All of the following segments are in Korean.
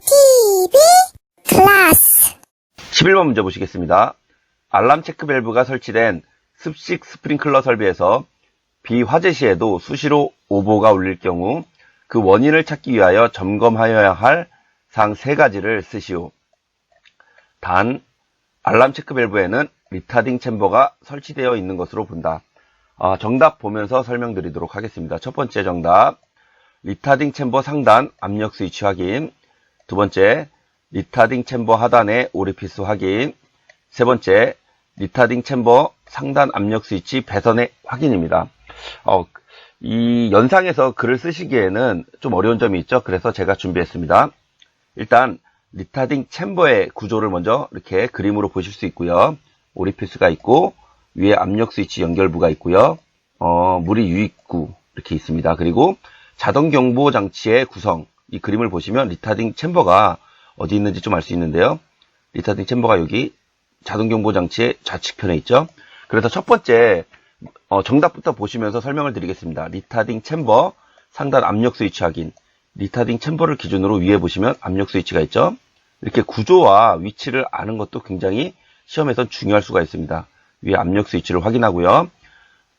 TV 클래스 11번 문제 보시겠습니다. 알람 체크 밸브가 설치된 습식 스프링클러 설비에서 비화재 시에도 수시로 오보가 울릴 경우 그 원인을 찾기 위하여 점검하여야 할상세 가지를 쓰시오. 단, 알람 체크 밸브에는 리타딩 챔버가 설치되어 있는 것으로 본다. 아, 정답 보면서 설명드리도록 하겠습니다. 첫 번째 정답, 리타딩 챔버 상단 압력 스위치 확인. 두 번째, 리타딩 챔버 하단의 오리피스 확인. 세 번째, 리타딩 챔버 상단 압력 스위치 배선의 확인입니다. 어, 이 연상에서 글을 쓰시기에는 좀 어려운 점이 있죠. 그래서 제가 준비했습니다. 일단 리타딩 챔버의 구조를 먼저 이렇게 그림으로 보실 수 있고요. 오리피스가 있고 위에 압력 스위치 연결부가 있고요. 어, 물이 유입구 이렇게 있습니다. 그리고 자동 경보 장치의 구성 이 그림을 보시면 리타딩 챔버가 어디 있는지 좀 알 수 있는데요. 리타딩 챔버가 여기 자동 경보 장치의 좌측편에 있죠. 그래서 첫 번째 어, 정답부터 보시면서 설명을 드리겠습니다. 리타딩 챔버 상단 압력 스위치 확인. 리타딩 챔버를 기준으로 위에 보시면 압력 스위치가 있죠. 이렇게 구조와 위치를 아는 것도 굉장히 시험에선 중요할 수가 있습니다. 위에 압력 스위치를 확인하고요.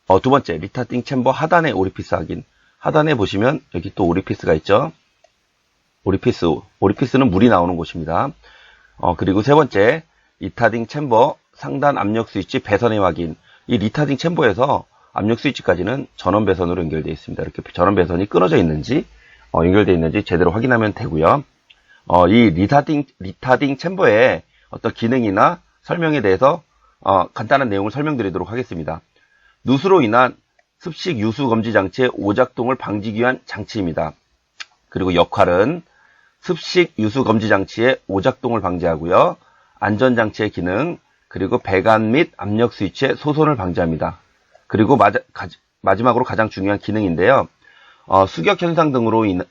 어, 두 번째, 리타딩 챔버 하단의 오리피스 확인. 하단에 보시면 여기 또 오리피스가 있죠. 오리피스, 오리피스는 물이 나오는 곳입니다. 어, 그리고 세 번째, 리타딩 챔버 상단 압력 스위치 배선의 확인. 이 리타딩 챔버에서 압력 스위치까지는 전원 배선으로 연결되어 있습니다. 이렇게 전원 배선이 끊어져 있는지, 어, 연결되어 있는지 제대로 확인하면 되고요. 어, 이 리타딩, 리타딩 챔버의 어떤 기능이나 설명에 대해서 어, 간단한 내용을 설명드리도록 하겠습니다. 누수로 인한 습식 유수 검지 장치의 오작동을 방지하기 위한 장치입니다. 그리고 역할은 습식 유수 검지 장치의 오작동을 방지하고요. 안전 장치의 기능, 그리고 배관 및 압력 스위치의 소손을 방지합니다. 그리고 마자, 가, 마지막으로 가장 중요한 기능인데요. 어, 수격 현상 등으로 인,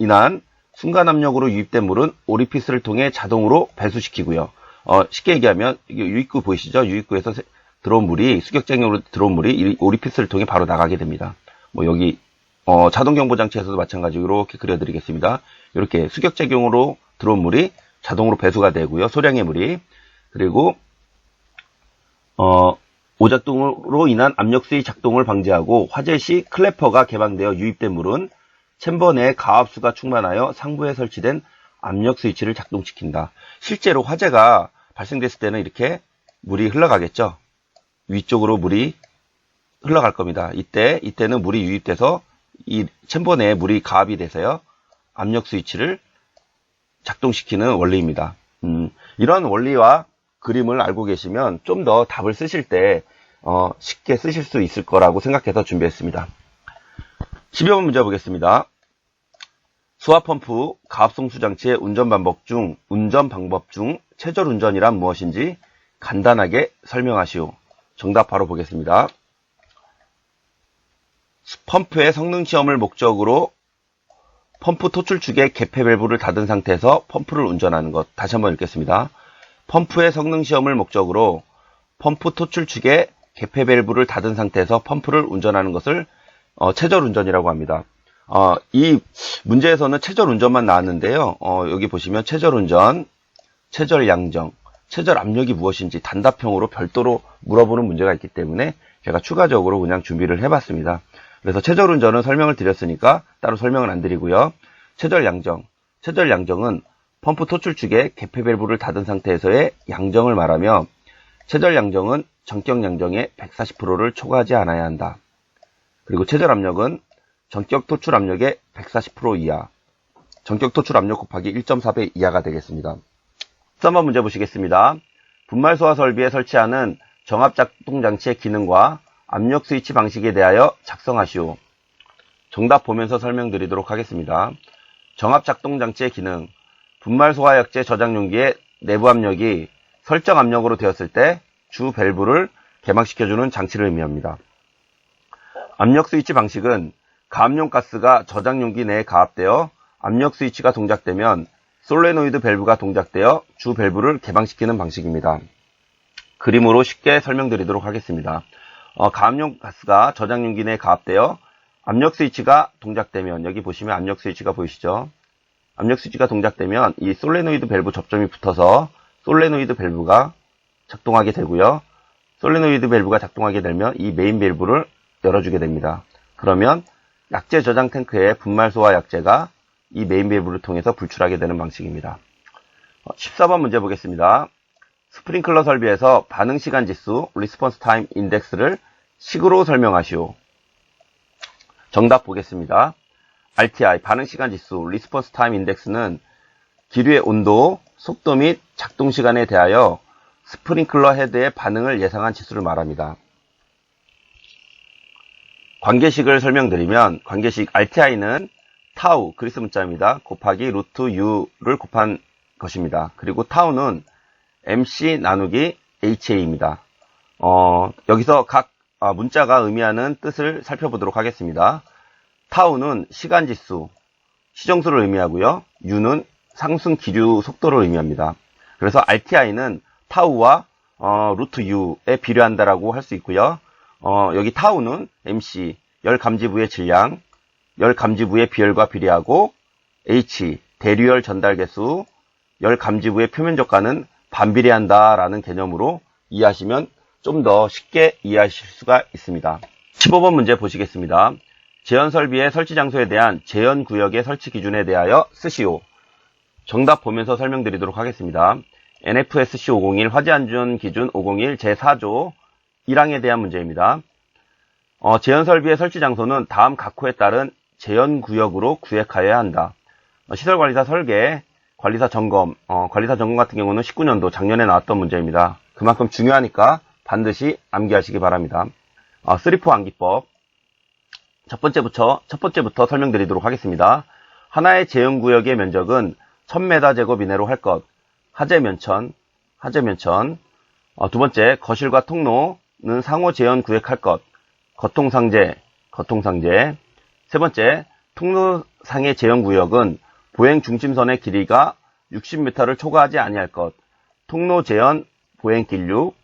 인한 순간 압력으로 유입된 물은 오리피스를 통해 자동으로 배수시키고요. 어, 쉽게 얘기하면 이게 유입구 보이시죠? 유입구에서 세- 들어온 물이 수격장으로 들어온 물이 이 오리피스를 통해 바로 나가게 됩니다. 뭐 여기 어, 자동 경보 장치에서도 마찬가지로 이렇게 그려드리겠습니다. 이렇게 수격 작용으로 들어온 물이 자동으로 배수가 되고요. 소량의 물이 그리고 어, 오작동으로 인한 압력 수위 작동을 방지하고 화재 시 클래퍼가 개방되어 유입된 물은 챔버 내 가압수가 충만하여 상부에 설치된 압력 스위치를 작동시킨다. 실제로 화재가 발생됐을 때는 이렇게 물이 흘러가겠죠. 위쪽으로 물이 흘러갈 겁니다. 이때 이때는 물이 유입돼서 이 챔버 내에 물이 가압이 돼서요. 압력 스위치를 작동시키는 원리입니다. 음, 이런 원리와 그림을 알고 계시면 좀 더 답을 쓰실 때 어, 쉽게 쓰실 수 있을 거라고 생각해서 준비했습니다. 12번 문제 보겠습니다. 수화펌프 가압송수 장치의 운전 방법 중 운전 방법 중 최절 운전이란 무엇인지 간단하게 설명하시오. 정답 바로 보겠습니다. 펌프의 성능 시험을 목적으로 펌프 토출축의 개폐 밸브를 닫은 상태에서 펌프를 운전하는 것. 다시 한번 읽겠습니다. 펌프의 성능 시험을 목적으로 펌프 토출축의 개폐 밸브를 닫은 상태에서 펌프를 운전하는 것을 어, 최절 운전이라고 합니다. 어, 이 문제에서는 최절 운전만 나왔는데요. 어, 여기 보시면 최절 운전, 최절 양정, 최절 압력이 무엇인지 단답형으로 별도로 물어보는 문제가 있기 때문에 제가 추가적으로 그냥 준비를 해봤습니다. 그래서 최절 운전은 설명을 드렸으니까 따로 설명을 안 드리고요. 최절 양정, 최절 양정은 펌프 토출축의 개폐 밸브를 닫은 상태에서의 양정을 말하며 최절 양정은 전격 양정의 140%를 초과하지 않아야 한다. 그리고 최절 압력은 전격 토출 압력의 140% 이하, 전격 토출 압력 곱하기 1.4배 이하가 되겠습니다. 3번 문제 보시겠습니다. 분말 소화 설비에 설치하는 정압 작동 장치의 기능과 압력 스위치 방식에 대하여 작성하시오. 정답 보면서 설명드리도록 하겠습니다. 정압 작동 장치의 기능, 분말 소화약제 저장 용기의 내부 압력이 설정 압력으로 되었을 때 주 밸브를 개방시켜주는 장치를 의미합니다. 압력 스위치 방식은 가압용 가스가 저장 용기 내에 가압되어 압력 스위치가 동작되면 솔레노이드 밸브가 동작되어 주 밸브를 개방시키는 방식입니다. 그림으로 쉽게 설명드리도록 하겠습니다. 어, 가압용 가스가 저장 용기 내에 가압되어 압력 스위치가 동작되면 여기 보시면 압력 스위치가 보이시죠? 압력 수지가 동작되면 이 솔레노이드 밸브 접점이 붙어서 솔레노이드 밸브가 작동하게 되고요. 솔레노이드 밸브가 작동하게 되면 이 메인 밸브를 열어주게 됩니다. 그러면 약재 저장 탱크의 분말 소화 약재가 이 메인 밸브를 통해서 불출하게 되는 방식입니다. 14번 문제 보겠습니다. 스프링클러 설비에서 반응 시간 지수 리스폰스 타임 인덱스를 식으로 설명하시오. 정답 보겠습니다. RTI 반응 시간 지수 리스폰스 타임 인덱스는 기류의 온도, 속도 및 작동 시간에 대하여 스프링클러 헤드의 반응을 예상한 지수를 말합니다. 관계식을 설명드리면 관계식 RTI는 타우 그리스 문자입니다. 곱하기 루트 U를 곱한 것입니다. 그리고 타우는 MC 나누기 HA입니다. 어, 여기서 각 아, 문자가 의미하는 뜻을 살펴보도록 하겠습니다. 타우는 시간지수, 시정수를 의미하고요. U는 상승 기류 속도를 의미합니다. 그래서 RTI는 타우와 어, 루트 U에 비례한다라고 할 수 있고요. 어, 여기 타우는 MC, 열 감지부의 질량, 열 감지부의 비열과 비례하고 H, 대류열 전달 개수, 열 감지부의 표면적과는 반비례한다라는 개념으로 이해하시면 좀 더 쉽게 이해하실 수가 있습니다. 15번 문제 보시겠습니다. 재현 설비의 설치 장소에 대한 재현 구역의 설치 기준에 대하여 쓰시오. 정답 보면서 설명드리도록 하겠습니다. NFSC 501 화재 안전 기준 501 제4조 1항에 대한 문제입니다. 어, 재현 설비의 설치 장소는 다음 각호에 따른 재현 구역으로 구획하여야 한다. 어, 시설관리사 설계, 관리사 점검, 어, 관리사 점검 같은 경우는 19년도 작년에 나왔던 문제입니다. 그만큼 중요하니까 반드시 암기하시기 바랍니다. 어, 3포 암기법. 첫 번째부터, 첫 번째부터 설명드리도록 하겠습니다. 하나의 재현구역의 면적은 1000m 제곱 이내로 할 것. 하재 면천, 하재 면천. 어, 두 번째, 거실과 통로는 상호 재현 구획할 것. 거통상제, 거통상제. 세 번째, 통로상의 재현 구역은 보행 중심선의 길이가 60m를 초과하지 아니할 것. 통로 재현 보행 길류,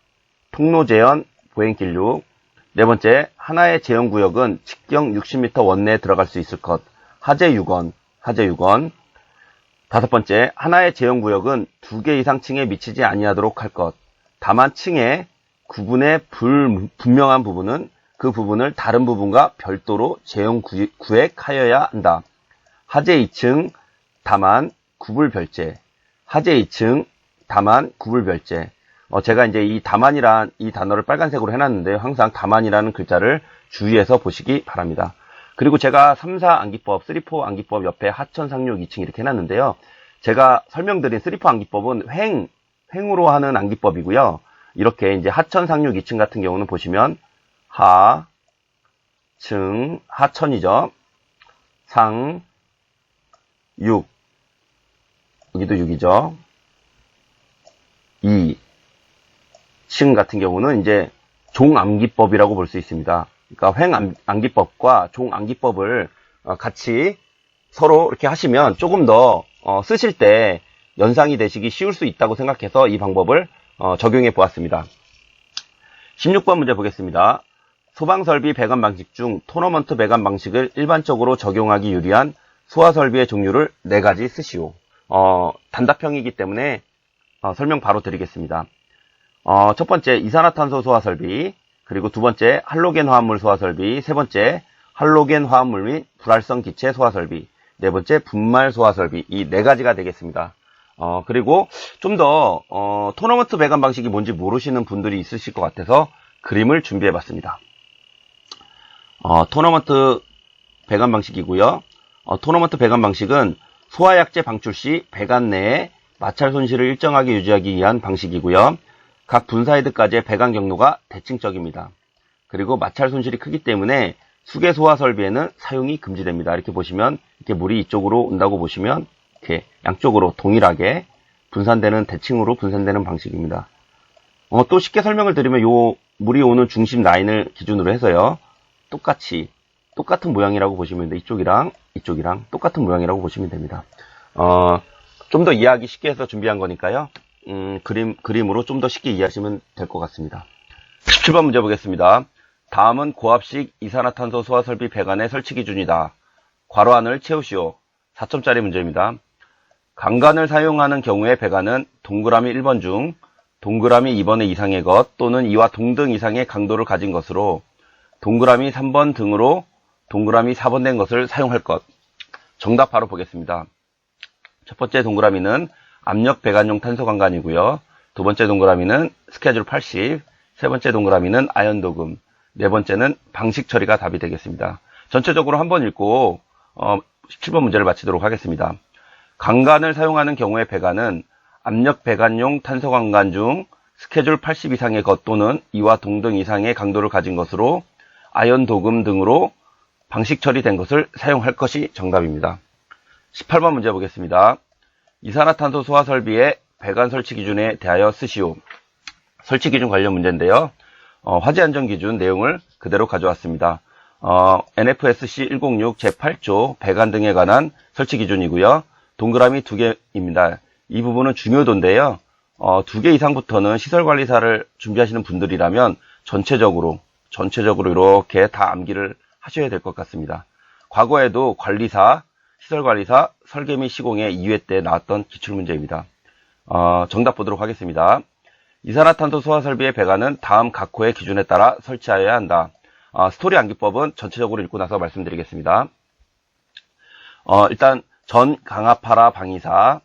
통로 재현 보행 길류. 네 번째, 하나의 재현 구역은 직경 60m 원내에 들어갈 수 있을 것. 하재 6원, 하재 6원. 다섯 번째, 하나의 재현 구역은 두 개 이상 층에 미치지 아니하도록 할 것. 다만 층의 구분의 불 분명한 부분은 그 부분을 다른 부분과 별도로 구- 구획하여야 한다. 하재 2층, 다만 구불별제. 하재 2층, 다만 구불별제. 어, 제가 이제 이 다만이란 이 단어를 빨간색으로 해놨는데요. 항상 다만이라는 글자를 주의해서 보시기 바랍니다. 그리고 제가 3, 4 암기법, 3, 4 암기법 옆에 하천 상륙 2층 이렇게 해놨는데요. 제가 설명드린 3, 4 암기법은 횡, 횡으로 하는 암기법이고요. 이렇게 이제 하천 상륙 2층 같은 경우는 보시면 하, 층, 하천이죠. 상, 6. 여기도 6이죠. 2. 층 같은 경우는 이제 종암기법이라고 볼 수 있습니다. 그러니까 횡암기법과 종암기법을 어, 같이 서로 이렇게 하시면 조금 더 어, 쓰실 때 연상이 되시기 쉬울 수 있다고 생각해서 이 방법을 어, 적용해 보았습니다. 16번 문제 보겠습니다. 소방설비 배관 방식 중 토너먼트 배관 방식을 일반적으로 적용하기 유리한 소화설비의 종류를 4가지 쓰시오. 어, 단답형이기 때문에 어, 설명 바로 드리겠습니다. 어, 첫 번째 이산화탄소 소화 설비, 그리고 두 번째 할로겐 화합물 소화 설비, 세 번째 할로겐 화합물 및 불활성 기체 소화 설비, 네 번째 분말 소화 설비 이 네 가지가 되겠습니다. 어, 그리고 좀더 어, 토너먼트 배관 방식이 뭔지 모르시는 분들이 있으실 것 같아서 그림을 준비해 봤습니다. 어, 토너먼트 배관 방식이고요. 어, 토너먼트 배관 방식은 소화약제 방출 시 배관 내에 마찰 손실을 일정하게 유지하기 위한 방식이고요. 각 분사헤드까지의 배관 경로가 대칭적입니다. 그리고 마찰 손실이 크기 때문에 수계 소화 설비에는 사용이 금지됩니다. 이렇게 보시면 이렇게 물이 이쪽으로 온다고 보시면 이렇게 양쪽으로 동일하게 분산되는 대칭으로 분산되는 방식입니다. 어, 또 쉽게 설명을 드리면 요 물이 오는 중심 라인을 기준으로 해서요. 똑같이 똑같은 모양이라고 보시면 돼. 이쪽이랑 이쪽이랑 똑같은 모양이라고 보시면 됩니다. 어, 좀 더 이해하기 쉽게 해서 준비한 거니까요. 음, 그림, 그림으로 좀 더 쉽게 이해하시면 될 것 같습니다. 17번 문제 보겠습니다. 다음은 고압식 이산화탄소 소화설비 배관의 설치 기준이다. 괄호 안을 채우시오. 4점짜리 문제입니다. 강간을 사용하는 경우의 배관은 동그라미 1번 중 동그라미 2번의 이상의 것 또는 이와 동등 이상의 강도를 가진 것으로 동그라미 3번 등으로 동그라미 4번 된 것을 사용할 것. 정답 바로 보겠습니다. 첫 번째 동그라미는 압력 배관용 탄소 강간이고요. 두 번째 동그라미는 스케줄 80, 세 번째 동그라미는 아연 도금, 네 번째는 방식 처리가 답이 되겠습니다. 전체적으로 한번 읽고 어, 17번 문제를 마치도록 하겠습니다. 강간을 사용하는 경우의 배관은 압력 배관용 탄소 강간 중 스케줄 80 이상의 것 또는 이와 동등 이상의 강도를 가진 것으로 아연 도금 등으로 방식 처리된 것을 사용할 것이 정답입니다. 18번 문제 보겠습니다. 이산화탄소 소화 설비의 배관 설치 기준에 대하여 쓰시오. 설치 기준 관련 문제인데요. 어, 화재 안전 기준 내용을 그대로 가져왔습니다. 어, NFSC 106 제8조 배관 등에 관한 설치 기준이고요. 동그라미 두 개입니다. 이 부분은 중요도인데요. 어, 두개 이상부터는 시설관리사를 준비하시는 분들이라면 전체적으로 전체적으로 이렇게 다 암기를 하셔야 될 것 같습니다. 과거에도 관리사, 시설관리사, 설계 및 시공의 2회 때 나왔던 기출문제입니다. 어, 정답 보도록 하겠습니다. 이산화탄소 소화 설비의 배관은 다음 각 호의 기준에 따라 설치하여야 한다. 어, 스토리 암기법은 전체적으로 읽고 나서 말씀드리겠습니다. 어, 일단 전 강압하라 방이사,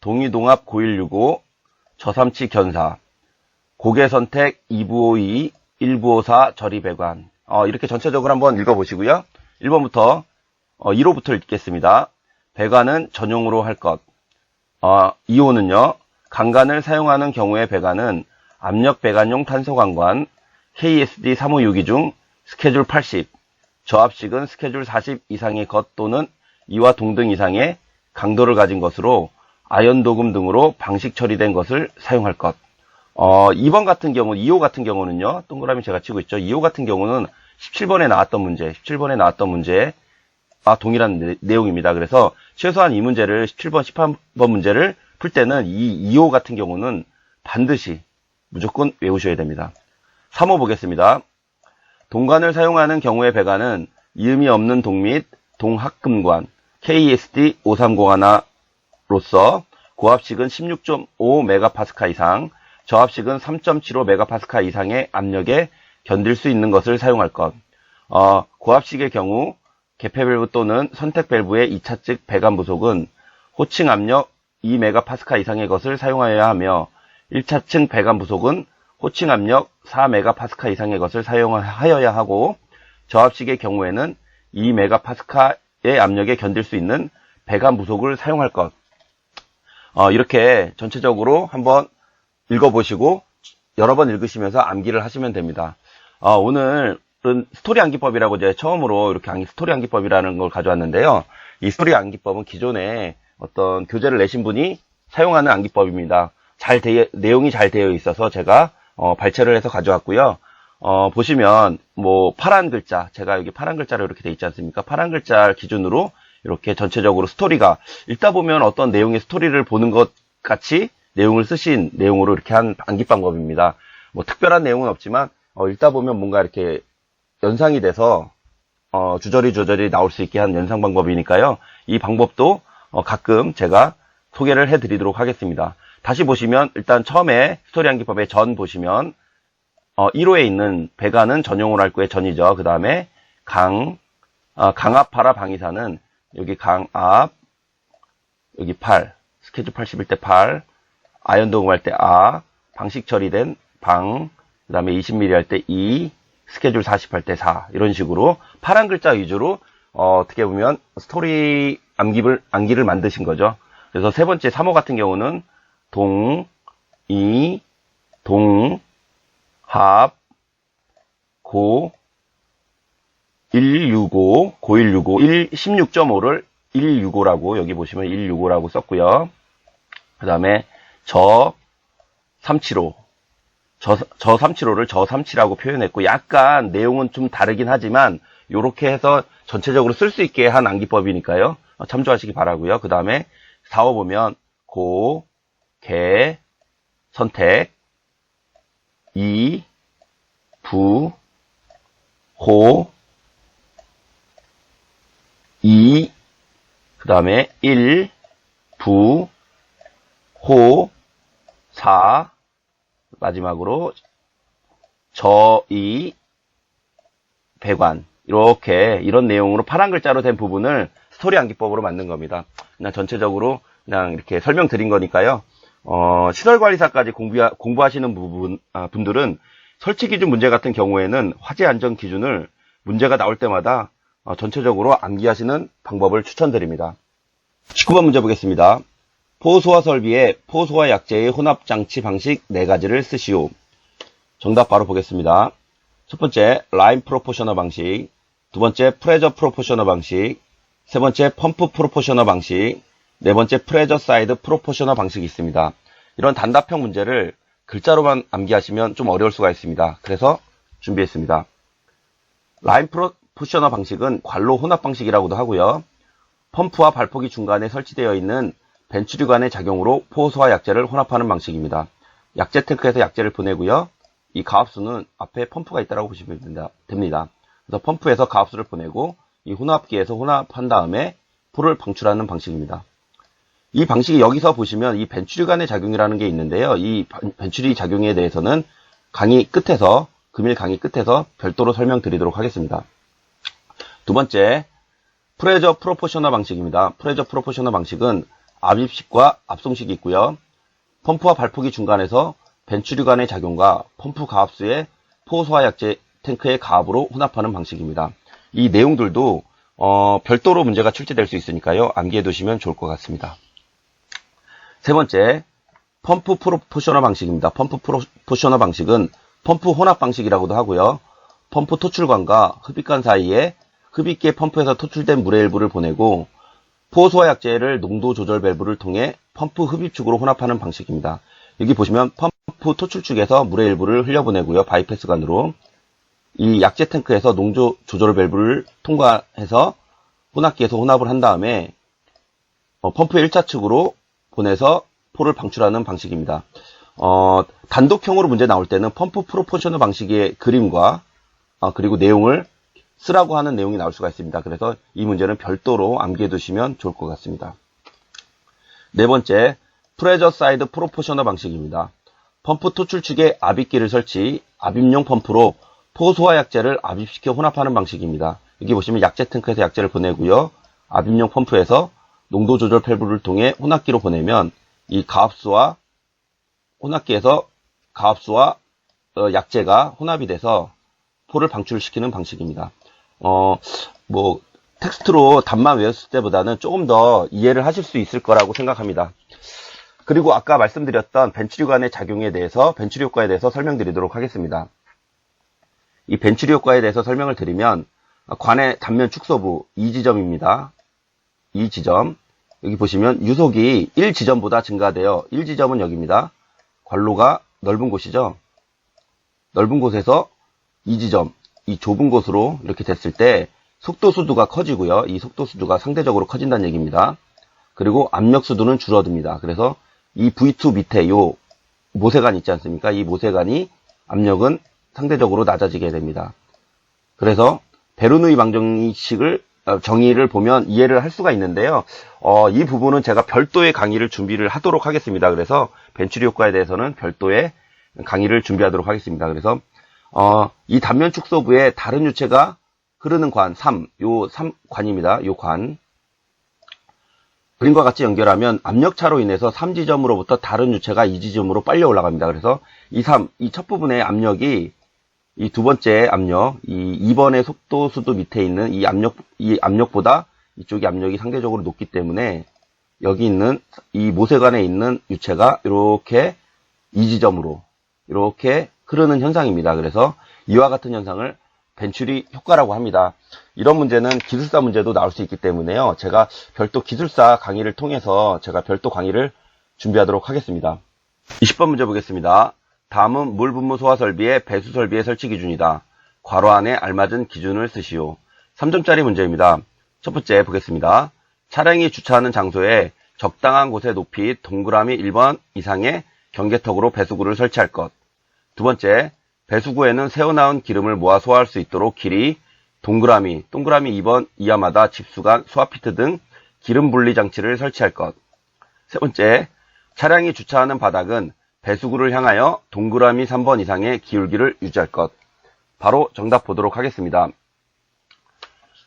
동의동합 9165, 저삼치 견사, 고개 선택 2부호이, 1부호사 저리 배관. 어, 이렇게 전체적으로 한번 읽어보시고요. 1번부터 어, 2호부터 읽겠습니다. 배관은 전용으로 할 것. 어, 2호는요. 강간을 사용하는 경우의 배관은 압력 배관용 탄소강관 KSD 356이 중 스케줄 80, 저압식은 스케줄 40 이상의 것 또는 이와 동등 이상의 강도를 가진 것으로 아연 도금 등으로 방식 처리된 것을 사용할 것. 어, 2번 같은 경우, 2호 같은 경우는요, 동그라미 제가 치고 있죠. 2호 같은 경우는 17번에 나왔던 문제, 17번에 나왔던 문제에 아, 동일한 내, 내용입니다. 그래서 최소한 이 문제를 17번, 18번 문제를 풀 때는 이 2호 같은 경우는 반드시 무조건 외우셔야 됩니다. 3호 보겠습니다. 동관을 사용하는 경우의 배관은 이음이 없는 동 및 동합금관 KSD 5301로서 고압식은 16.5메가파스칼 이상, 저압식은 3.75메가파스칼 이상의 압력에 견딜 수 있는 것을 사용할 것. 어, 고압식의 경우 개폐 밸브 또는 선택 밸브의 2차측 배관 부속은 호칭 압력 2메가파스칼 이상의 것을 사용하여야 하며 1차층 배관 부속은 호칭 압력 4메가파스칼 이상의 것을 사용하여야 하고 저압식의 경우에는 2메가파스칼의 압력에 견딜 수 있는 배관 부속을 사용할 것. 어, 이렇게 전체적으로 한번 읽어보시고 여러 번 읽으시면서 암기를 하시면 됩니다. 어, 오늘은 스토리 암기법이라고 이제 처음으로 이렇게 암기, 스토리 암기법이라는 걸 가져왔는데요. 이 스토리 암기법은 기존에 어떤 교재를 내신 분이 사용하는 암기법입니다. 잘 되, 내용이 잘 되어 있어서 제가 어, 발췌를 해서 가져왔고요. 어, 보시면 뭐 파란 글자, 제가 여기 파란 글자로 이렇게 돼 있지 않습니까? 파란 글자 기준으로 이렇게 전체적으로 스토리가 읽다 보면 어떤 내용의 스토리를 보는 것 같이 내용을 쓰신 내용으로 이렇게 한 암기 방법입니다. 뭐 특별한 내용은 없지만 어, 읽다 보면 뭔가 이렇게 연상이 돼서 어, 주저리 주저리 나올 수 있게 한 연상 방법이니까요. 이 방법도 어, 가끔 제가 소개를 해드리도록 하겠습니다. 다시 보시면 일단 처음에 스토리 암기법의 전 보시면 어, 1호에 있는 배관은 전용으로 할 거의 전이죠. 그 다음에 강 어, 강압하라 방이사는 여기 강압 여기 8 스케줄 81대 8 아연 도금할 때 아, 방식 처리된 방, 그 다음에 20mm 할 때 2, 스케줄 40할 때 4, 이런 식으로 파란 글자 위주로, 어, 떻게 보면 스토리 암기를, 암기를 만드신 거죠. 그래서 세 번째 3호 같은 경우는 동, 이, 동, 합, 고, 165, 고 165, 1, 16.5를 165라고, 여기 보시면 165라고 썼고요. 그 다음에 저 375. 저, 저 375를 저 37하고 표현했고, 약간 내용은 좀 다르긴 하지만, 이렇게 해서 전체적으로 쓸 수 있게 한 암기법이니까요. 어, 참조하시기 바라고요 그 다음에 4호 보면, 고, 개, 선택, 이, 부, 호, 이, 그 다음에 1, 부, 호, 사, 마지막으로 저, 이, 배관. 이렇게 이런 내용으로 파란 글자로 된 부분을 스토리 암기법으로 만든 겁니다. 그냥 전체적으로 그냥 이렇게 설명드린 거니까요. 어, 시설관리사까지 공부, 공부하시는 부분, 아, 분들은 설치 기준 문제 같은 경우에는 화재 안전 기준을 문제가 나올 때마다 어, 전체적으로 암기하시는 방법을 추천드립니다. 19번 문제 보겠습니다. 포소화 설비에 포소화 약재의 혼합 장치 방식 4가지를 쓰시오. 정답 바로 보겠습니다. 첫 번째, 라인 프로포셔너 방식. 두 번째, 프레저 프로포셔너 방식. 세 번째, 펌프 프로포셔너 방식. 네 번째, 프레저 사이드 프로포셔너 방식이 있습니다. 이런 단답형 문제를 글자로만 암기하시면 좀 어려울 수가 있습니다. 그래서 준비했습니다. 라인 프로포셔너 방식은 관로 혼합 방식이라고도 하고요. 펌프와 발포기 중간에 설치되어 있는 벤츄류관의 작용으로 포소와 약재를 혼합하는 방식입니다. 약재 탱크에서 약재를 보내고요. 이 가압수는 앞에 펌프가 있다고 보시면 됩니다. 그래서 펌프에서 가압수를 보내고 이 혼합기에서 혼합한 다음에 포를 방출하는 방식입니다. 이 방식이 여기서 보시면 이 벤츄류간의 작용이라는 게 있는데요. 이 벤츄리 작용에 대해서는 강의 끝에서 금일 강의 끝에서 별도로 설명드리도록 하겠습니다. 두 번째, 프레저 프로포셔너 방식입니다. 프레저 프로포셔너 방식은 압입식과 압송식이 있고요. 펌프와 발포기 중간에서 벤츄류간의 작용과 펌프 가압수의 포소화 약재 탱크의 가압으로 혼합하는 방식입니다. 이 내용들도 어, 별도로 문제가 출제될 수 있으니까요. 암기해 두시면 좋을 것 같습니다. 세 번째, 펌프 프로포셔너 방식입니다. 펌프 프로포셔너 방식은 펌프 혼합 방식이라고도 하고요. 펌프 토출관과 흡입관 사이에 흡입기의 펌프에서 토출된 물의 일부를 보내고 포소화 약재를 농도 조절 밸브를 통해 펌프 흡입축으로 혼합하는 방식입니다. 여기 보시면 펌프 토출축에서 물의 일부를 흘려보내고요. 바이패스관으로 이 약재 탱크에서 농도 조절 밸브를 통과해서 혼합기에서 혼합을 한 다음에 어, 펌프 1차 측으로 보내서 포를 방출하는 방식입니다. 어, 단독형으로 문제 나올 때는 펌프 프로포셔널 방식의 그림과 어, 그리고 내용을 쓰라고 하는 내용이 나올 수가 있습니다. 그래서 이 문제는 별도로 암기해 두시면 좋을 것 같습니다. 네 번째, 프레저 사이드 프로포셔널 방식입니다. 펌프 토출 축에 압입기를 설치, 압입용 펌프로 포소화 약재를 압입시켜 혼합하는 방식입니다. 여기 보시면 약재 탱크에서 약재를 보내고요. 압입용 펌프에서 농도 조절 밸브를 통해 혼합기로 보내면 이 가압수와 혼합기에서 가압수와 어, 약재가 혼합이 돼서 포를 방출시키는 방식입니다. 어, 뭐, 텍스트로 답만 외웠을 때보다는 조금 더 이해를 하실 수 있을 거라고 생각합니다. 그리고 아까 말씀드렸던 벤츄류관의 작용에 대해서, 벤츄리 효과에 대해서 설명드리도록 하겠습니다. 이 벤츄리 효과에 대해서 설명을 드리면, 관의 단면 축소부 2지점입니다. 2지점. 여기 보시면 유속이 1지점보다 증가되어 1지점은 여기입니다. 관로가 넓은 곳이죠. 넓은 곳에서 2지점, 이 좁은 곳으로 이렇게 됐을 때 속도 수두가 커지고요. 이 속도 수두가 상대적으로 커진다는 얘기입니다. 그리고 압력 수두는 줄어듭니다. 그래서 이 V2 밑에 요 모세관 있지 않습니까? 이 모세관이 압력은 상대적으로 낮아지게 됩니다. 그래서 베르누이 방정식을 어, 정의를 보면 이해를 할 수가 있는데요. 어, 이 부분은 제가 별도의 강의를 준비를 하도록 하겠습니다. 그래서 벤츄리 효과에 대해서는 별도의 강의를 준비하도록 하겠습니다. 그래서 어, 이 단면 축소부에 다른 유체가 흐르는 관 3, 요 3관입니다. 요 관. 그림과 같이 연결하면 압력차로 인해서 3지점으로부터 다른 유체가 2지점으로 빨려 올라갑니다. 그래서 이 3, 이 첫 부분의 압력이 이 두 번째 압력, 이 2번의 속도 수도 밑에 있는 이 압력, 이 압력보다 이쪽이 압력이 상대적으로 높기 때문에 여기 있는 이 모세관에 있는 유체가 이렇게 2지점으로 이렇게 흐르는 현상입니다. 그래서 이와 같은 현상을 벤츄리 효과라고 합니다. 이런 문제는 기술사 문제도 나올 수 있기 때문에요. 제가 별도 기술사 강의를 통해서 제가 별도 강의를 준비하도록 하겠습니다. 20번 문제 보겠습니다. 다음은 물 분무 소화 설비의 배수 설비의 설치 기준이다. 괄호 안에 알맞은 기준을 쓰시오. 3점짜리 문제입니다. 첫 번째 보겠습니다. 차량이 주차하는 장소에 적당한 곳의 높이 동그라미 1번 이상의 경계턱으로 배수구를 설치할 것. 두 번째, 배수구에는 새어나온 기름을 모아 소화할 수 있도록 길이 동그라미, 동그라미 2번 이하마다 집수관, 소화피트 등 기름 분리 장치를 설치할 것. 세 번째, 차량이 주차하는 바닥은 배수구를 향하여 동그라미 3번 이상의 기울기를 유지할 것. 바로 정답 보도록 하겠습니다.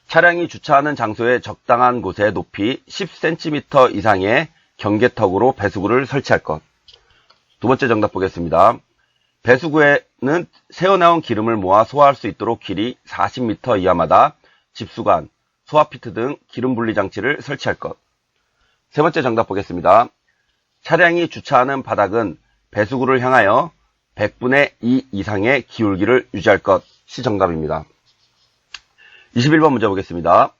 차량이 주차하는 장소의 적당한 곳에 높이 10cm 이상의 경계턱으로 배수구를 설치할 것. 두 번째 정답 보겠습니다. 배수구에는 새어나온 기름을 모아 소화할 수 있도록 길이 40m 이하마다 집수관, 소화피트 등 기름 분리 장치를 설치할 것. 세 번째 정답 보겠습니다. 차량이 주차하는 바닥은 배수구를 향하여 100분의 2 이상의 기울기를 유지할 것이 정답입니다. 21번 문제 보겠습니다.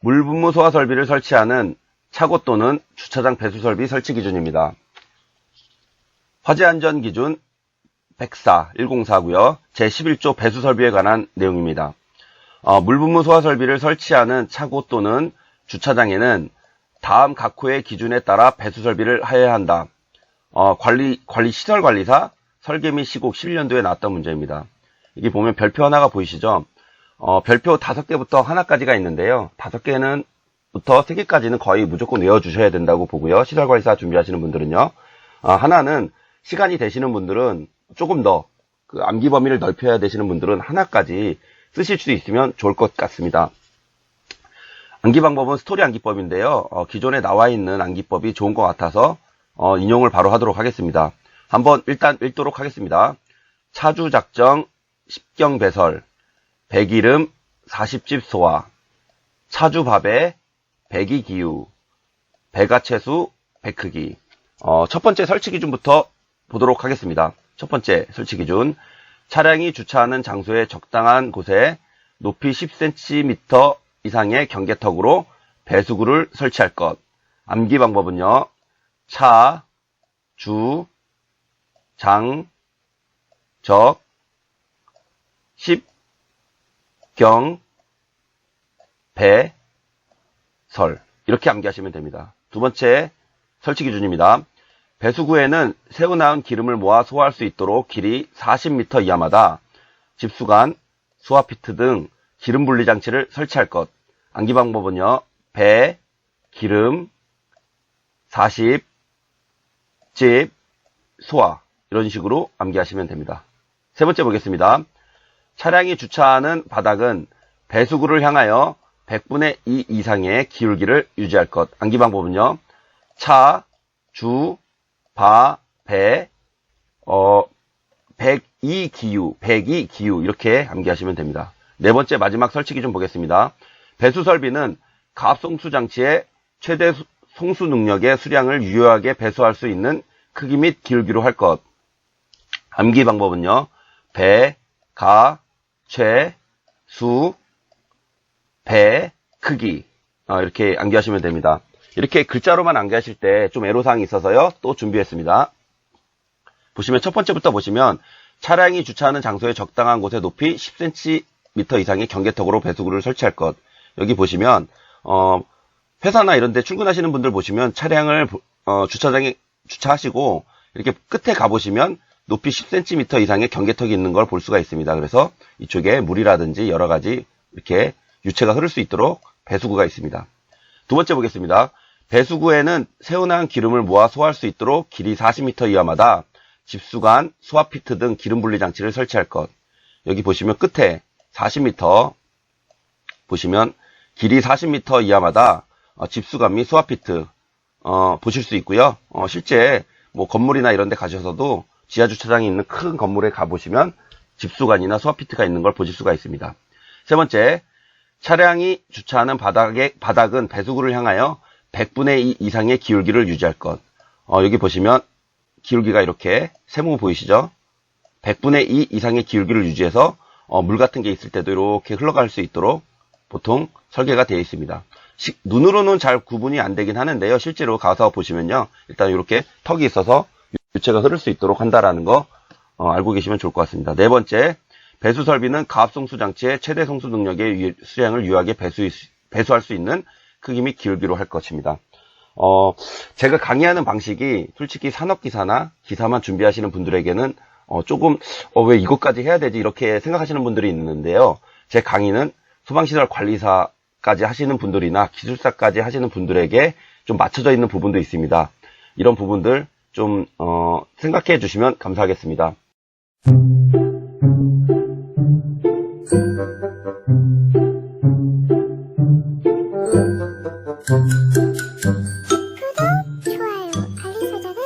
물분무 소화 설비를 설치하는 차고 또는 주차장 배수 설비 설치 기준입니다. 화재 안전 기준 104 104고요. 제11조 배수 설비에 관한 내용입니다. 어, 물분무 소화 설비를 설치하는 차고 또는 주차장에는 다음 각 호의 기준에 따라 배수 설비를 하여야 한다. 어, 관리 관리 시설 관리사 설계 및 시국 11년도에 나왔던 문제입니다. 이게 보면 별표 하나가 보이시죠? 어, 별표 다섯 개부터 하나까지가 있는데요. 다섯 개는 부터 세 개까지는 거의 무조건 외워주셔야 된다고 보고요. 시설 관리사 준비하시는 분들은요. 아, 하나는 시간이 되시는 분들은 조금 더 그 암기 범위를 넓혀야 되시는 분들은 하나까지 쓰실 수 있으면 좋을 것 같습니다. 암기 방법은 스토리 암기법인데요. 어, 기존에 나와 있는 암기법이 좋은 것 같아서 어, 인용을 바로 하도록 하겠습니다. 한번 일단 읽도록 하겠습니다. 차주 작정, 십경 배설, 백이름, 40집 소화, 차주 밥에, 백이기유, 배가 채수, 백크기. 어, 첫 번째 설치 기준부터 보도록 하겠습니다. 첫 번째 설치 기준. 차량이 주차하는 장소의 적당한 곳에 높이 10cm 이상의 경계턱으로 배수구를 설치할 것. 암기 방법은요. 차, 주, 장, 적, 십, 경, 배, 설. 이렇게 암기하시면 됩니다. 두 번째 설치 기준입니다. 배수구에는 새어나온 기름을 모아 소화할 수 있도록 길이 40m 이하마다 집수관, 수화피트 등 기름 분리 장치를 설치할 것. 암기 방법은요. 배, 기름, 40, 집, 소화 이런 식으로 암기하시면 됩니다. 세 번째 보겠습니다. 차량이 주차하는 바닥은 배수구를 향하여 100분의 2 이상의 기울기를 유지할 것. 암기 방법은요. 차, 주, 바, 배, 어, 102 기유, 102 기유 이렇게 암기하시면 됩니다. 네 번째 마지막 설치 기준 보겠습니다. 배수 설비는 가압송수 장치의 최대 수- 송수 능력의 수량을 유효하게 배수할 수 있는 크기 및 기울기로 할 것. 암기 방법은요. 배, 가, 최, 수, 배, 크기. 어, 이렇게 암기하시면 됩니다. 이렇게 글자로만 암기하실 때 좀 애로사항이 있어서요. 또 준비했습니다. 보시면 첫 번째부터 보시면 차량이 주차하는 장소의 적당한 곳에 높이 10cm 이상의 경계턱으로 배수구를 설치할 것. 여기 보시면 어, 회사나 이런 데 출근하시는 분들 보시면 차량을 어, 주차장에 주차하시고 이렇게 끝에 가보시면 높이 10cm 이상의 경계턱이 있는 걸 볼 수가 있습니다. 그래서 이쪽에 물이라든지 여러 가지 이렇게 유체가 흐를 수 있도록 배수구가 있습니다. 두 번째 보겠습니다. 배수구에는 새어나온 기름을 모아 소화할 수 있도록 길이 40m 이하마다 집수관, 소화피트 등 기름 분리 장치를 설치할 것. 여기 보시면 끝에 40m 보시면 길이 40m 이하마다 어, 집수관 및 소화피트 어, 보실 수 있고요. 어, 실제 뭐 건물이나 이런 데 가셔서도 지하 주차장이 있는 큰 건물에 가보시면 집수관이나 소화피트가 있는 걸 보실 수가 있습니다. 세 번째, 차량이 주차하는 바닥의, 바닥은 배수구를 향하여 100분의 2 이상의 기울기를 유지할 것. 어, 여기 보시면 기울기가 이렇게 세모 보이시죠? 100분의 2 이상의 기울기를 유지해서 어, 물 같은 게 있을 때도 이렇게 흘러갈 수 있도록 보통 설계가 되어 있습니다. 시- 눈으로는 잘 구분이 안 되긴 하는데요. 실제로 가서 보시면요. 일단 이렇게 턱이 있어서 유체가 흐를 수 있도록 한다라는 거 어, 알고 계시면 좋을 것 같습니다. 네 번째, 배수 설비는 가압 송수 장치의 최대 송수 능력의 유- 수량을 유효하게 배수, 배수할 수 있는 크김이 기울기로 할 것입니다. 어, 제가 강의하는 방식이 솔직히 산업기사나 기사만 준비하시는 분들에게는 어, 조금 어, 왜 이것까지 해야 되지 이렇게 생각하시는 분들이 있는데요. 제 강의는 소방시설 관리사까지 하시는 분들이나 기술사까지 하시는 분들에게 좀 맞춰져 있는 부분도 있습니다. 이런 부분들 좀 어, 생각해 주시면 감사하겠습니다. 구독, 좋아요, 알림 설정을